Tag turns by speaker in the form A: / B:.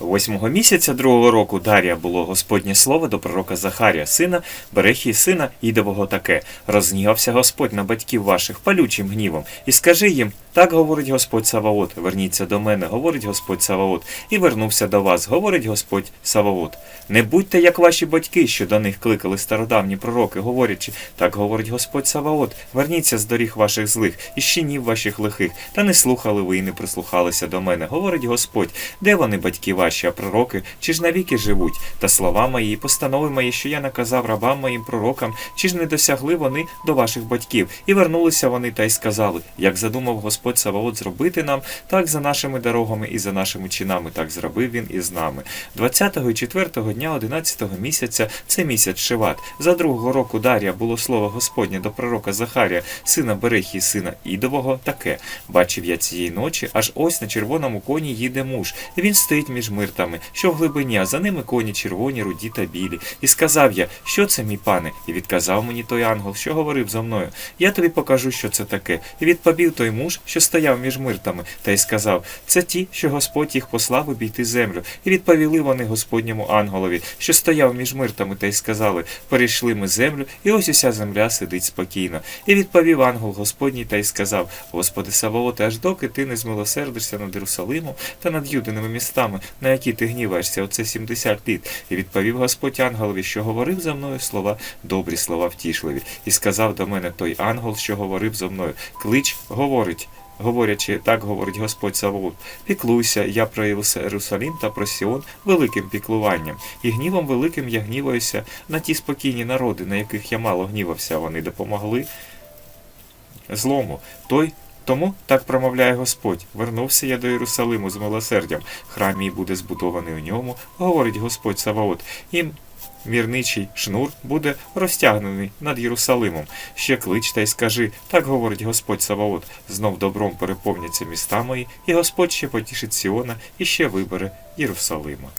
A: Восьмого місяця другого року Дарія було Господнє слово до пророка Захарія, сина Берехії, сина Ідового таке. Розгнівався Господь на батьків ваших палючим гнівом, і скажи їм, так говорить Господь Саваот, верніться до мене, говорить Господь Саваот, і вернувся до вас, говорить Господь Саваот. Не будьте, як ваші батьки, що до них кликали стародавні пророки, говорячи, так говорить Господь Саваот, верніться з доріг ваших злих, і щинів ваших лихих, та не слухали ви і не прислухалися до мене, говорить Господь, де вони, батьки ваші, а пророки, чи ж навіки живуть? Та слова мої, і постанови мої, що я наказав рабам моїм пророкам, чи ж не досягли вони до ваших батьків? І вернулися вони та й сказали, як задумав Господь Саваот зробити нам, так за нашими дорогами і за нашими чинами, так зробив він і з нами. 20-го і 4-го дня 11-го місяця, це місяць Шиват, за другого року Дарія було слово Господнє до пророка Захарія, сина Берехії, сина Ідового, таке. Бачив я цієї ночі, аж ось на червоному коні їде муж, він стоїть між миртами, що в глибині, а за ними коні червоні, руді та білі. І сказав я, що це, мій пане? І відказав мені той ангел, що говорив зо мною. Я тобі покажу, що це таке. І відповів той муж, що стояв між миртами, та й сказав: Це ті, що Господь їх послав обійти землю. І відповіли вони Господньому ангелові, що стояв між миртами, та й сказали: Перейшли ми землю, і ось уся земля сидить спокійно. І відповів ангел Господній та й сказав: Господи Саваоте, аж доки ти не змилосердишся над Єрусалимом та над юдиними містами, на які ти гніваєшся, оце 70 літ. І відповів Господь ангелові, що говорив за мною слова, добрі слова втішливі. І сказав до мене той ангел, що говорив зо мною: Клич, говорить. Говорячи, так говорить Господь Саваот, піклуйся, я про Єрусалим та про Сіон великим піклуванням, і гнівом великим я гніваюся на ті спокійні народи, на яких я мало гнівався, вони допомогли злому. Той тому так промовляє Господь. Вернувся я до Єрусалиму з милосердям. Храм мій буде збудований у ньому, говорить Господь Саваот. І мірничий шнур буде розтягнений над Єрусалимом. Ще клич та й скажи, так говорить Господь Саваот. Знов добром переповняться міста мої, і Господь ще потішить Сіона і ще вибере Єрусалима.